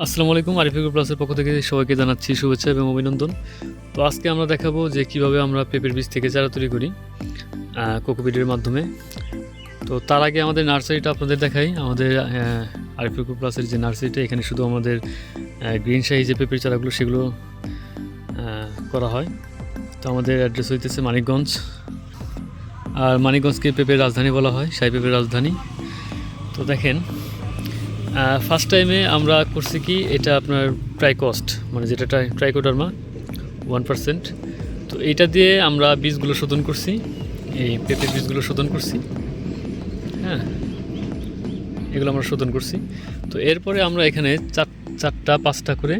আসসালামু আলাইকুম আরিফিকুর প্লাসের পক্ষ থেকে সবাইকে জানাচ্ছি শুভেচ্ছা এবং অভিনন্দন। তো আজকে আমরা দেখাবো যে কীভাবে আমরা পেঁপের বীজ থেকে চারা তৈরি করি কোকোপিডের মাধ্যমে। তো তার আগে আমাদের নার্সারিটা আপনাদের দেখাই। আমাদের আরিফিকুর প্লাসের যে নার্সারিটা, এখানে শুধু আমাদের গ্রিন শাহি যে পেঁপের চারাগুলো, সেগুলো করা হয়। তো আমাদের অ্যাড্রেস হইতেছে মানিকগঞ্জ। আর মানিকগঞ্জকে পেঁপের রাজধানী বলা হয়, শাহি পেঁপের রাজধানী। তো দেখেন ফার্স্ট টাইমে আমরা করছি কি, এটা আপনার ট্রাইকস্ট মানে যেটা ট্রাই ট্রাইকোডার্মা ওয়ান পার্সেন্ট তো এইটা দিয়ে আমরা বীজগুলো শোধন করছি, এই পেঁপের বীজগুলো শোধন করছি হ্যাঁ এগুলো আমরা শোধন করছি। তো এরপরে আমরা এখানে চার, চারটা, পাঁচটা করে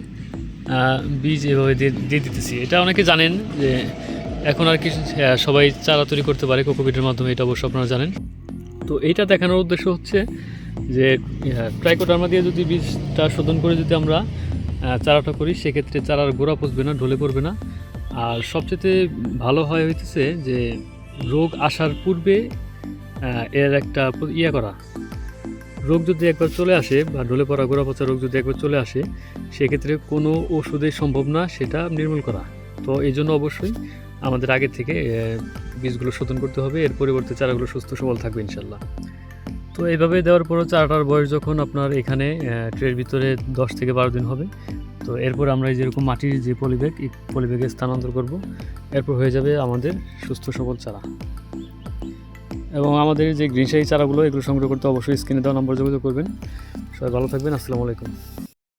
বীজ এভাবে দিয়ে দিয়ে দিতেছি। এটা অনেকে জানেন যে এখন আর কি সবাই চারা তৈরি করতে পারে, কোকোপিটের মাধ্যমে, এটা অবশ্য আপনারা জানেন। তো এইটা দেখানোর উদ্দেশ্য হচ্ছে যে ট্রাইকোডার্মা দিয়ে যদি বীজটা শোধন করে যদি আমরা চারাটা করি, সেক্ষেত্রে চারার গোড়া পচবে না, ঢলে পড়বে না। আর সবচেয়ে ভালো হয় হইতেছে যে, রোগ আসার পূর্বে এর একটা ইয়ে করা। রোগ যদি একবার চলে আসে বা ঢলে পড়া গোড়া পচা রোগ যদি একবার চলে আসে, সেক্ষেত্রে কোনো ওষুধে সম্ভব না সেটা নির্মূল করা। তো এই জন্য অবশ্যই আমাদের আগে থেকে বীজগুলো শোধন করতে হবে, এর পরিবর্তে চারাগুলো সুস্থ সবল থাকবে ইনশাল্লাহ। তো এইভাবে দেওয়ার পরও চারাটার বয়স যখন আপনার এখানে ট্রের ভিতরে দশ থেকে বারো দিন হবে, তো এরপর আমরা যেরকম মাটির যে পলিব্যাগ, এই পলিব্যাগে স্থানান্তর করব, এরপর হয়ে যাবে আমাদের সুস্থ সবল চারা। এবং আমাদের যে গ্রিনশাহী চারাগুলো, এগুলো সংগ্রহ করতে অবশ্যই স্ক্রিনে দেওয়া নম্বর যোগাযোগ করবেন। সবাই ভালো থাকবেন, আসসালামু আলাইকুম।